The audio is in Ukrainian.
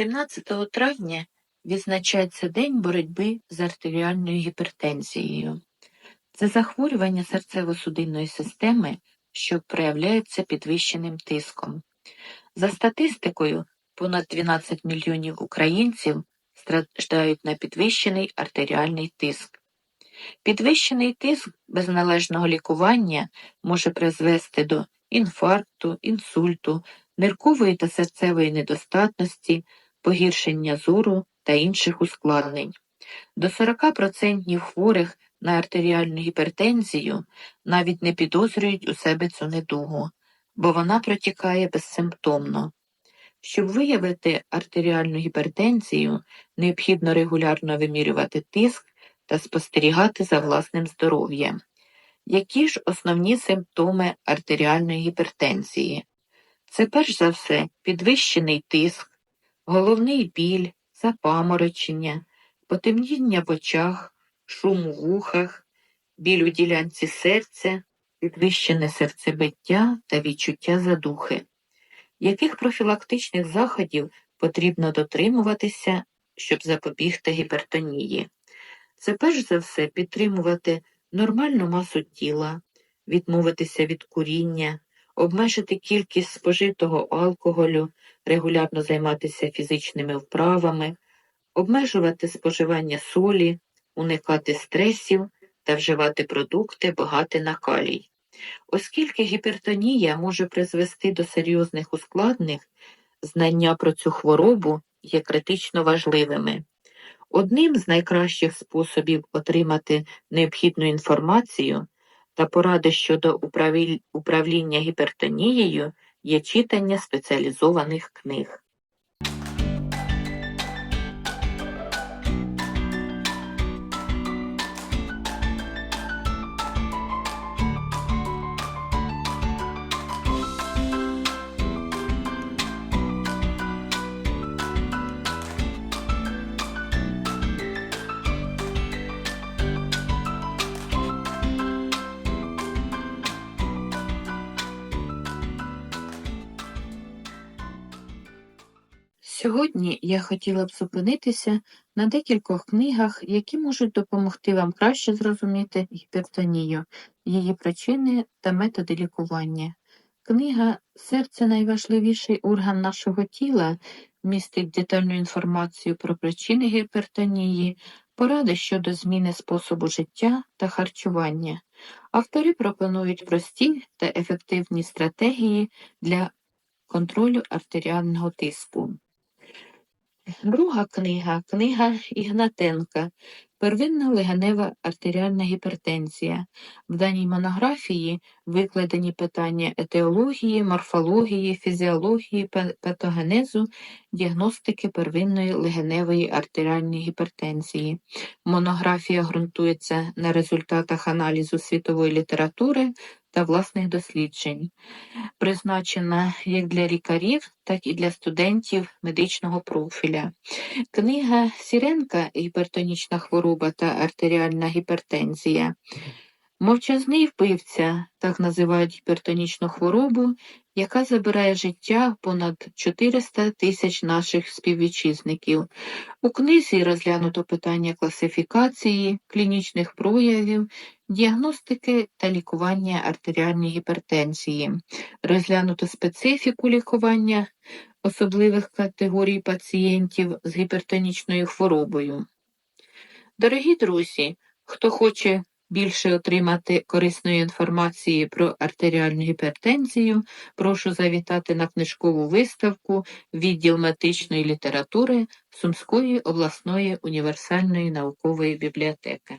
17 травня відзначається День боротьби з артеріальною гіпертензією. Це захворювання серцево-судинної системи, що проявляється підвищеним тиском. За статистикою, понад 12 мільйонів українців страждають на підвищений артеріальний тиск. Підвищений тиск без належного лікування може призвести до інфаркту, інсульту, ниркової та серцевої недостатності, погіршення зору та інших ускладнень. До 40% хворих на артеріальну гіпертензію навіть не підозрюють у себе цю недугу, бо вона протікає безсимптомно. Щоб виявити артеріальну гіпертензію, необхідно регулярно вимірювати тиск та спостерігати за власним здоров'ям. Які ж основні симптоми артеріальної гіпертензії? Це перш за все підвищений тиск, головний біль, запаморочення, потемніння в очах, шум у вухах, біль у ділянці серця, підвищене серцебиття та відчуття задухи. Яких профілактичних заходів потрібно дотримуватися, щоб запобігти гіпертонії? Це перш за все підтримувати нормальну масу тіла, відмовитися від куріння, обмежити кількість спожитого алкоголю, регулярно займатися фізичними вправами, обмежувати споживання солі, уникати стресів та вживати продукти багаті на калій. Оскільки гіпертонія може призвести до серйозних ускладнень, знання про цю хворобу є критично важливими. Одним з найкращих способів отримати необхідну інформацію та поради щодо управління гіпертонією є читання спеціалізованих книг. Сьогодні я хотіла б зупинитися на декількох книгах, які можуть допомогти вам краще зрозуміти гіпертонію, її причини та методи лікування. Книга Серце найважливіший орган нашого тіла містить детальну інформацію про причини гіпертонії, поради щодо зміни способу життя та харчування. Автори пропонують прості та ефективні стратегії для контролю артеріального тиску. Друга книга книга Ігнатенка Первинна легенева артеріальна гіпертензія. В даній монографії викладені питання етеології, морфології, фізіології, патогенезу, діагностики первинної легеневої артеріальної гіпертензії. Монографія ґрунтується на результатах аналізу світової літератури та власних досліджень, призначена як для лікарів, так і для студентів медичного профіля. Книга Сіренка Гіпертонічна хвороба та артеріальна гіпертензія. Мовчазний вбивця, так називають гіпертонічну хворобу, яка забирає життя понад 400 тисяч наших співвітчизників. У книзі розглянуто питання класифікації, клінічних проявів, діагностики та лікування артеріальної гіпертензії, розглянуто специфіку лікування особливих категорій пацієнтів з гіпертонічною хворобою. Дорогі друзі, хто хоче більше отримати корисної інформації про артеріальну гіпертензію, прошу завітати на книжкову виставку відділ медичної літератури Сумської обласної універсальної наукової бібліотеки.